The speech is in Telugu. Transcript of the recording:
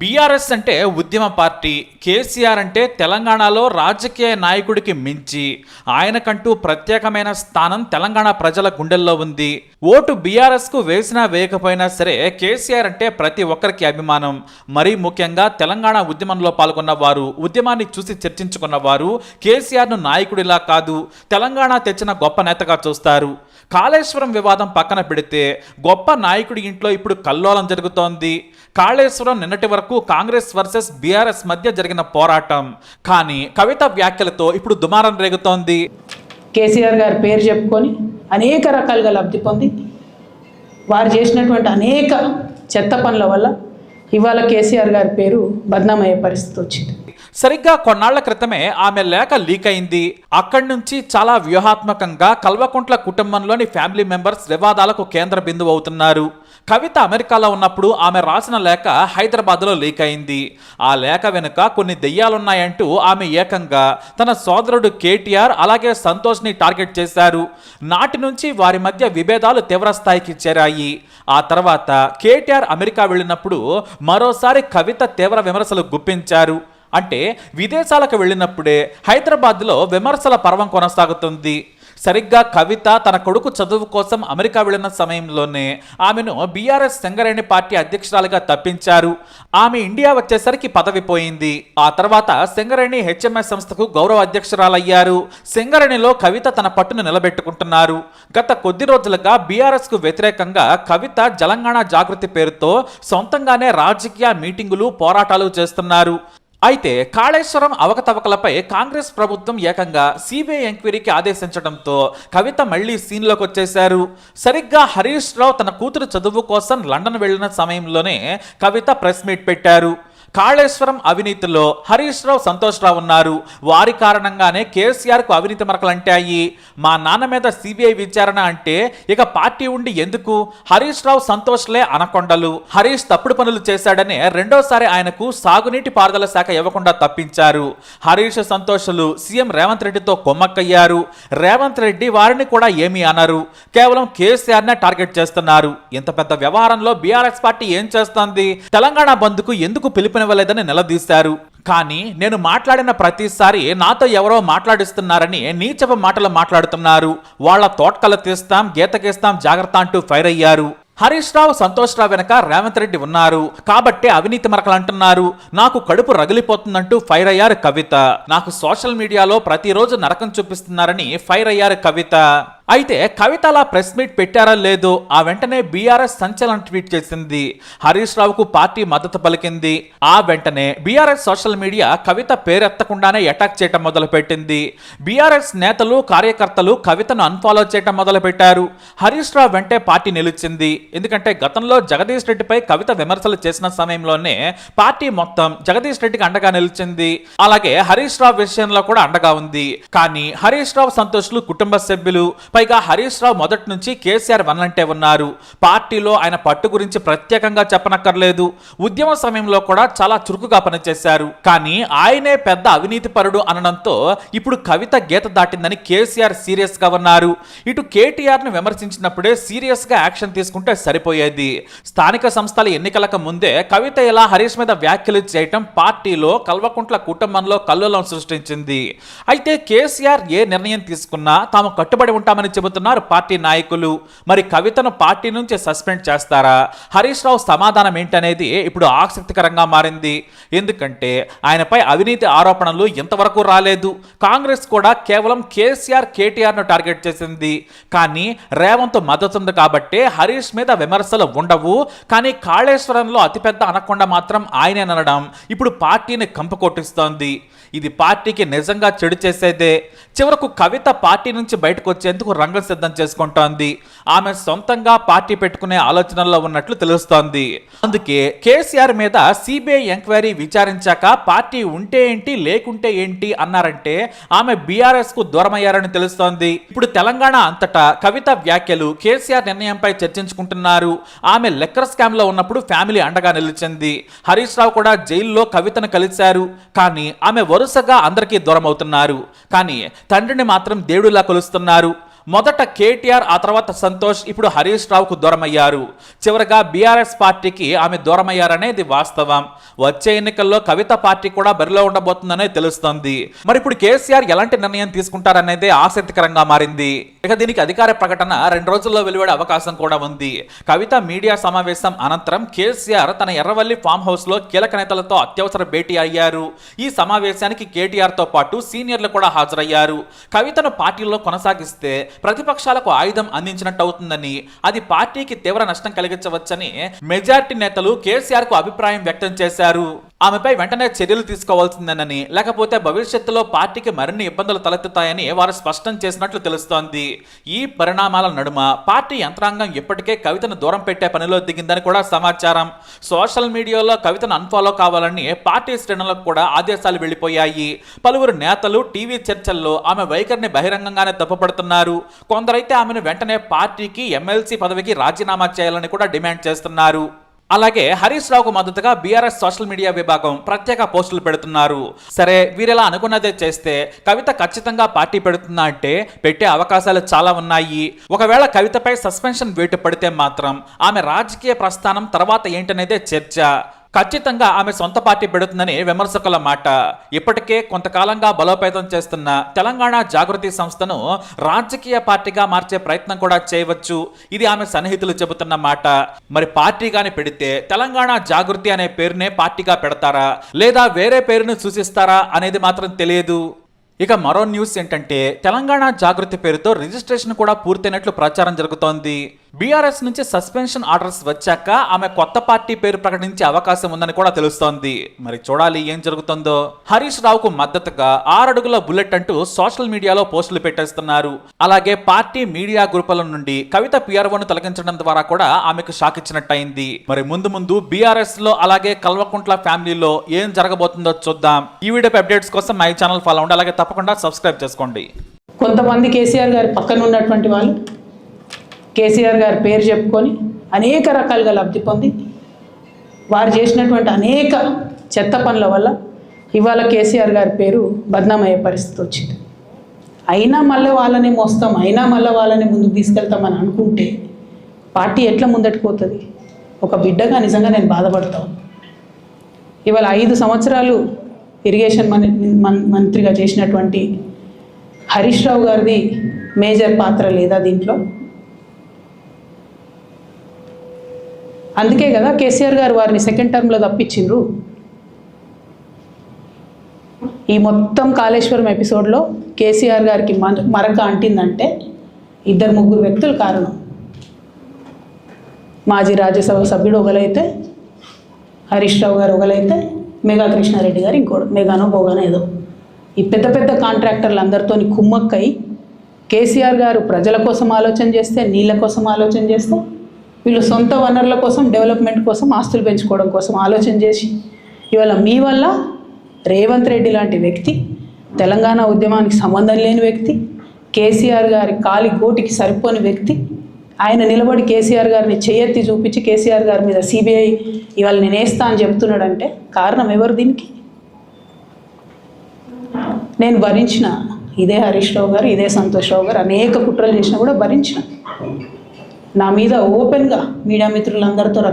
బీఆర్ఎస్ అంటే ఉద్యమ పార్టీ కేసీఆర్ అంటే తెలంగాణలో రాజకీయ నాయకుడికి మించి ఆయనకంటూ ప్రత్యేకమైన స్థానం తెలంగాణ ప్రజల గుండెల్లో ఉంది. ఓటు బీఆర్ఎస్కు వేసినా వేయకపోయినా సరే కేసీఆర్ అంటే ప్రతి ఒక్కరికి అభిమానం. మరీ ముఖ్యంగా తెలంగాణ ఉద్యమంలో పాల్గొన్న వారు ఉద్యమాన్ని చూసి చర్చించుకున్న వారు కేసీఆర్ను నాయకుడిలా కాదు తెలంగాణ తెచ్చిన గొప్ప నేతగా చూస్తారు. కాళేశ్వరం వివాదం పక్కన పెడితే గొప్ప నాయకుడి ఇంట్లో ఇప్పుడు కల్లోలం జరుగుతోంది. కాళేశ్వరం నిన్నటి వరకు కాంగ్రెస్ వర్సెస్ బీఆర్ఎస్ మధ్య జరిగిన పోరాటం. కానీ కవిత వ్యాఖ్యలతో ఇప్పుడు దుమారం రేగుతోంది. కేసీఆర్ గారి పేరు చెప్పుకొని అనేక రకాలుగా లబ్ధి పొంది వారు చేసినటువంటి అనేక చెత్త పనుల వల్ల ఇవాళ కేసీఆర్ గారి పేరు బద్నామయ్యే పరిస్థితి వచ్చింది. సరిగ్గా కొన్నాళ్ళ క్రితమే ఆమె లేఖ లీక్ అయింది. అక్కడి నుంచి చాలా వ్యూహాత్మకంగా కల్వకుంట్ల కుటుంబంలోని ఫ్యామిలీ మెంబర్స్ వివాదాలకు కేంద్ర బిందువు అవుతున్నారు. కవిత అమెరికాలో ఉన్నప్పుడు ఆమె రాసిన లేఖ హైదరాబాద్లో లీక్ అయింది. ఆ లేఖ వెనుక కొన్ని దెయ్యాలున్నాయంటూ ఆమె ఏకంగా తన సోదరుడు కేటీఆర్ అలాగే సంతోష్ని టార్గెట్ చేశారు. నాటి నుంచి వారి మధ్య విభేదాలు తీవ్రస్థాయికి చేరాయి. ఆ తర్వాత కేటీఆర్ అమెరికా వెళ్ళినప్పుడు మరోసారి కవిత తీవ్ర విమర్శలు గుప్పించారు. అంటే విదేశాలకు వెళ్ళినప్పుడే హైదరాబాద్లో విమర్శల పర్వం కొనసాగుతుంది. సరిగ్గా కవిత తన కొడుకు చదువు కోసం అమెరికా వెళ్ళిన సమయంలోనే ఆమెను బీఆర్ఎస్ సింగరేణి పార్టీ అధ్యక్షురాలుగా తప్పించారు. ఆమె ఇండియా వచ్చేసరికి పదవి పోయింది. ఆ తర్వాత సింగరేణి హెచ్ఎంఎస్ సంస్థకు గౌరవ అధ్యక్షురాలయ్యారు. సింగరేణిలో కవిత తన పట్టును నిలబెట్టుకుంటున్నారు. గత కొద్ది రోజులుగా బీఆర్ఎస్కు వ్యతిరేకంగా కవిత తెలంగాణ జాగృతి పేరుతో సొంతంగానే రాజకీయ మీటింగులు పోరాటాలు చేస్తున్నారు. అయితే కాళేశ్వరం అవకతవకలపై కాంగ్రెస్ ప్రభుత్వం ఏకంగా సిబిఐ ఎంక్వైరీకి ఆదేశించడంతో కవిత మళ్ళీ సీన్లోకి వచ్చేశారు. సరిగ్గా హరీష్ రావు తన కూతురు చదువు కోసం లండన్ వెళ్ళిన సమయంలోనే కవిత ప్రెస్ మీట్ పెట్టారు. కాళేశ్వరం అవినీతిలో హరీష్ రావు సంతోష్ రావు ఉన్నారు. వారి కారణంగానే కేసీఆర్కు అవినీతి మరకలంటాయి. మా నాన్న మీద సిబిఐ విచారణ అంటే ఇక పార్టీ ఉండి ఎందుకు? హరీష్ రావు సంతోష్లే అనకొండలు. హరీష్ తప్పుడు పనులు చేశాడనే రెండోసారి ఆయనకు సాగునీటి పారుదల శాఖ ఇవ్వకుండా తప్పించారు. హరీష్ సంతోషులు సీఎం రేవంత్ రెడ్డితో కొమ్మక్కయ్యారు. రేవంత్ రెడ్డి వారిని కూడా ఏమీ అనరు. కేవలం కేసీఆర్నే టార్గెట్ చేస్తున్నారు. ఇంత పెద్ద వ్యవహారంలో బీఆర్ఎస్ పార్టీ ఏం చేస్తోంది? తెలంగాణ బంద్కు ఎందుకు పిలుపునివ్వలేదని నిలదీశారు. కానీ నేను మాట్లాడిన ప్రతిసారి నాతో ఎవరో మాట్లాడిస్తున్నారని నీచవ మాటలు మాట్లాడుతున్నారు. వాళ్ళ తోట్కలు తీస్తాం గీతకేస్తాం జాగ్రత్త అంటూ ఫైర్ అయ్యారు. హరీష్ రావు సంతోష్ రావు వెనక రేవంత్ రెడ్డి ఉన్నారు. కాబట్టే అవినీతి మరకలు అంటున్నారు. నాకు కడుపు రగిలిపోతుందంటూ ఫైర్ అయ్యారు కవిత. నాకు సోషల్ మీడియాలో ప్రతిరోజు నరకం చూపిస్తున్నారని ఫైర్ అయ్యారు కవిత. అయితే కవిత అలా ప్రెస్ మీట్ పెట్టారా లేదు ఆ వెంటనే బీఆర్ఎస్ సంచలన ట్వీట్ చేసింది. హరీష్ రావుకు పార్టీ మద్దతు పలికింది. ఆ వెంటనే బీఆర్ఎస్ సోషల్ మీడియా కవిత పేరెత్తకుండానే అటాక్ చేయటం మొదలుపెట్టింది. బీఆర్ఎస్ నేతలు కార్యకర్తలు కవితను అన్ఫాలో చేయటం మొదలుపెట్టారు. హరీష్ రావు వెంటే పార్టీ నిలిచింది. ఎందుకంటే గతంలో జగదీష్ రెడ్డిపై కవిత విమర్శలు చేసిన సమయంలోనే పార్టీ మొత్తం జగదీష్ రెడ్డికి అండగా నిలిచింది. అలాగే హరీష్ రావు విషయంలో కూడా అండగా ఉంది. కానీ హరీష్ రావు సంతోష్లు కుటుంబ సభ్యులు పైగా హరీష్ రావు మొదటి నుంచి కేసీఆర్ వన్నంటే ఉన్నారు. పార్టీలో ఆయన పట్టు గురించి ప్రత్యేకంగా చెప్పనక్కర్లేదు. ఉద్యమ సమయంలో కూడా చాలా చురుకుగా పనిచేశారు. కానీ ఆయనే పెద్ద అవినీతి పరుడు అనడంతో ఇప్పుడు కవిత గీత దాటిందని కేసీఆర్ సీరియస్గా ఉన్నారు. ఇటు కేటీఆర్ను విమర్శించినప్పుడే సీరియస్గా యాక్షన్ తీసుకుంటే సరిపోయేది. స్థానిక సంస్థల ఎన్నికలకు ముందే కవిత ఇలా హరీష్ మీద వ్యాఖ్యలు చేయటం పార్టీలో కల్వకుంట్ల కుటుంబంలో కల్లోలం సృష్టించింది. అయితే కేసీఆర్ ఏ నిర్ణయం తీసుకున్నా తాము కట్టుబడి ఉంటామని చెబుతున్నారు పార్టీ నాయకులు. మరి కవితను పార్టీ నుంచి సస్పెండ్ చేస్తారా? హరీష్ రావు సమాధానం ఏంటనేది ఇప్పుడు ఆసక్తికరంగా మారింది. ఎందుకంటే ఆయనపై అవినీతి ఆరోపణలు ఇంతవరకు రాలేదు. కాంగ్రెస్ కూడా కేవలం కేసీఆర్ కేటీఆర్ను టార్గెట్ చేసింది. కానీ రేవంత్ మద్దతు కాబట్టి హరీష్ మీద విమర్శలు ఉండవు. కానీ కాళేశ్వరంలో అతిపెద్ద అనకొండ మాత్రం ఆయనేనడం ఇప్పుడు పార్టీని కంపు కొట్టిస్తోంది. ఇది పార్టీకి నిజంగా చెడు చేసేదే. చివరకు కవిత పార్టీ నుంచి బయటకు వచ్చేందుకు రంగం సిద్ధం చేసుకుంటోంది. ఆమె సొంతంగా పార్టీ పెట్టుకునే ఆలోచనల్లో ఉన్నట్లు తెలుస్తోంది. అందుకే కేసీఆర్ మీద సిబిఐ ఎంక్వైరీ విచారించాక పార్టీ ఉంటే ఏంటి లేకుంటే ఏంటి అన్నారంటే ఆమె బీఆర్ఎస్కు దూరమయ్యారని తెలుస్తోంది. ఇప్పుడు తెలంగాణ అంతటా కవిత వ్యాఖ్యలు కేసీఆర్ నిర్ణయంపై చర్చించుకుంటున్నారు. ఆమె లెక్కర్ స్కామ్లో ఉన్నప్పుడు ఫ్యామిలీ అండగా నిలిచింది. హరీష్ రావు కూడా జైల్లో కవితను కలిశారు. కానీ ఆమె వరుసగా అందరికీ దూరం అవుతున్నారు కానీ తండ్రిని మాత్రం దేవుడిలా కొలుస్తున్నారు. మొదట కేటీఆర్ ఆ తర్వాత సంతోష్ ఇప్పుడు హరీష్ రావుకు దూరమయ్యారు. చివరగా బీఆర్ఎస్ పార్టీకి ఆమె దూరమయ్యారనేది వాస్తవం. వచ్చే ఎన్నికల్లో కవిత పార్టీ కూడా బరిలో ఉండబోతుందనే తెలుస్తోంది. మరి ఇప్పుడు కేసీఆర్ ఎలాంటి నిర్ణయం తీసుకుంటారనేదే ఆసక్తికరంగా మారింది. ఇక దీనికి అధికార ప్రకటన రెండు రోజుల్లో వెలువడే అవకాశం కూడా ఉంది. కవిత మీడియా సమావేశం అనంతరం కేసీఆర్ తన ఎర్రవల్లి ఫామ్ హౌస్లో కీలక నేతలతో అత్యవసర భేటీ అయ్యారు. ఈ సమావేశానికి కేటీఆర్తో పాటు సీనియర్లు కూడా హాజరయ్యారు. కవితను పార్టీలో కొనసాగిస్తే ప్రతిపక్షాలకు ఆయుధం అందించినట్టు అవుతుందని అది పార్టీకి తీవ్ర నష్టం కలిగించవచ్చని మెజార్టీ నేతలు కేసీఆర్కు అభిప్రాయం వ్యక్తం చేశారు. ఆమెపై వెంటనే చర్యలు తీసుకోవాల్సిందేనని లేకపోతే భవిష్యత్తులో పార్టీకి మరిన్ని ఇబ్బందులు తలెత్తుతాయని వారు స్పష్టం చేసినట్లు తెలుస్తోంది. ఈ పరిణామాల నడుమ పార్టీ యంత్రాంగం ఇప్పటికే కవితను దూరం పెట్టే పనిలో దిగిందని కూడా సమాచారం. సోషల్ మీడియాలో కవితను అన్ఫాలో కావాలని పార్టీ శ్రేణులకు కూడా ఆదేశాలు వెళ్ళిపోయాయి పలువురు నేతలు టీవీ చర్చల్లో ఆమె వైఖరిని బహిరంగంగానే తప్పుపడుతున్నారు కొందరైతే ఆమెను వెంటనే పార్టీకి ఎమ్మెల్సీ పదవికి రాజీనామా చేయాలని కూడా డిమాండ్ చేస్తున్నారు. అలాగే హరీష్ రావుకు మద్దతుగా బీఆర్ఎస్ సోషల్ మీడియా విభాగం ప్రత్యేక పోస్టులు పెడుతున్నారు. సరే వీరిలా అనుకున్నదే చేస్తే కవిత ఖచ్చితంగా పార్టీ పెడుతుందా అంటే పెట్టే అవకాశాలు చాలా ఉన్నాయి. ఒకవేళ కవితపై సస్పెన్షన్ వేటు పడితే మాత్రం ఆమె రాజకీయ ప్రస్థానం తర్వాత ఏంటనేదే చర్చ. ఖచ్చితంగా ఆమె సొంత పార్టీ పెడుతుందని విమర్శకుల మాట. ఇప్పటికే కొంతకాలంగా బలోపేతం చేస్తున్న తెలంగాణ జాగృతి సంస్థను రాజకీయ పార్టీగా మార్చే ప్రయత్నం కూడా చేయవచ్చు. ఇది ఆమె సన్నిహితులు చెబుతున్న మాట. మరి పార్టీగానే పెడితే తెలంగాణ జాగృతి అనే పేరునే పార్టీగా పెడతారా? లేదా వేరే పేరును సూచిస్తారా అనేది మాత్రం తెలియదు. ఇక మరో న్యూస్ ఏంటంటే తెలంగాణ జాగృతి పేరుతో రిజిస్ట్రేషన్ కూడా పూర్తయినట్లు ప్రచారం జరుగుతోంది. బీఆర్ఎస్ నుంచి సస్పెన్షన్ ఆర్డర్స్ వచ్చాక ఆమె కొత్త పార్టీ పేరు ప్రకటించే అవకాశం ఉందని కూడా తెలుస్తోంది. మరి చూడాలి ఏం జరుగుతుందో. హరీష్ రావుకు మద్దతుగా ఆరడుగుల బుల్లెట్ అంటూ సోషల్ మీడియాలో పోస్టులు పెట్టేస్తున్నారు. అలాగే పార్టీ మీడియా గ్రూపుల నుండి కవిత పిఆర్ఓను తొలగించడం ద్వారా కూడా ఆమెకు షాక్ ఇచ్చినట్టయింది. మరి ముందు ముందు బీఆర్ఎస్లో అలాగే కల్వకుంట్ల ఫ్యామిలీలో ఏం జరగబోతుందో చూద్దాం. ఈ వీడియో అప్డేట్స్ కోసం మై ఛానల్ ఫాలో అవ్వండి. అలాగే తప్పకుండా సబ్స్క్రైబ్ చేసుకోండి. కొంతమంది కేసీఆర్ గారి పక్కన ఉన్నటువంటి వాళ్ళు కేసీఆర్ గారి పేరు చెప్పుకొని అనేక రకాలుగా లబ్ధి పొంది వారు చేసినటువంటి అనేక చెత్త పనుల వల్ల ఇవాళ కేసీఆర్ గారి పేరు బద్నామయ్యే పరిస్థితి వచ్చింది. అయినా మళ్ళీ వాళ్ళని మోస్తాం అయినా మళ్ళీ వాళ్ళని ముందుకు తీసుకెళ్తామని అనుకుంటే పార్టీ ఎట్లా ముందటిపోతుంది ఒక బిడ్డగా నిజంగా నేను బాధపడతాను ఇవాళ ఐదు సంవత్సరాలు ఇరిగేషన్ మంత్రిగా చేసినటువంటి హరీష్ రావు గారిది మేజర్ పాత్ర లేదా దీంట్లో? అందుకే కదా కేసీఆర్ గారు వారిని సెకండ్ టర్మ్లో తప్పించిండ్రు. ఈ మొత్తం కాళేశ్వరం ఎపిసోడ్లో కేసీఆర్ గారికి మన మరక అంటిందంటే ఇద్దరు ముగ్గురు వ్యక్తులు కారణం. మాజీ రాజ్యసభ సభ్యుడు ఒకలైతే హరీష్ రావు గారు ఒకలైతే మెగా కృష్ణారెడ్డి గారు ఇంకోడు మెగానో బోగానో ఏదో. ఈ పెద్ద పెద్ద కాంట్రాక్టర్లు అందరితో కుమ్మక్కై కేసీఆర్ గారు ప్రజల కోసం ఆలోచన చేస్తే నీళ్ళ కోసం ఆలోచన చేస్తే వీళ్ళు సొంత వనరుల కోసం డెవలప్మెంట్ కోసం ఆస్తులు పెంచుకోవడం కోసం ఆలోచన చేసి ఇవాళ మీ వల్ల రేవంత్ రెడ్డి లాంటి వ్యక్తి తెలంగాణ ఉద్యమానికి సంబంధం లేని వ్యక్తి కేసీఆర్ గారి కాలి గోటికి సరిపోని వ్యక్తి ఆయన నిలబడి కేసీఆర్ గారిని చేయెత్తి చూపించి కేసీఆర్ గారి మీద సిబిఐ ఇవాళ నేనేస్తా అని చెప్తున్నాడంటే కారణం ఎవరు దీనికి? నేను భరించిన ఇదే హరీష్ రావు గారు ఇదే సంతోష్ రావు గారు అనేక కుట్రలు చేసినా కూడా భరించిన. నా మీద ఓపెన్గా మీడియా మిత్రులందరితో రకరకాల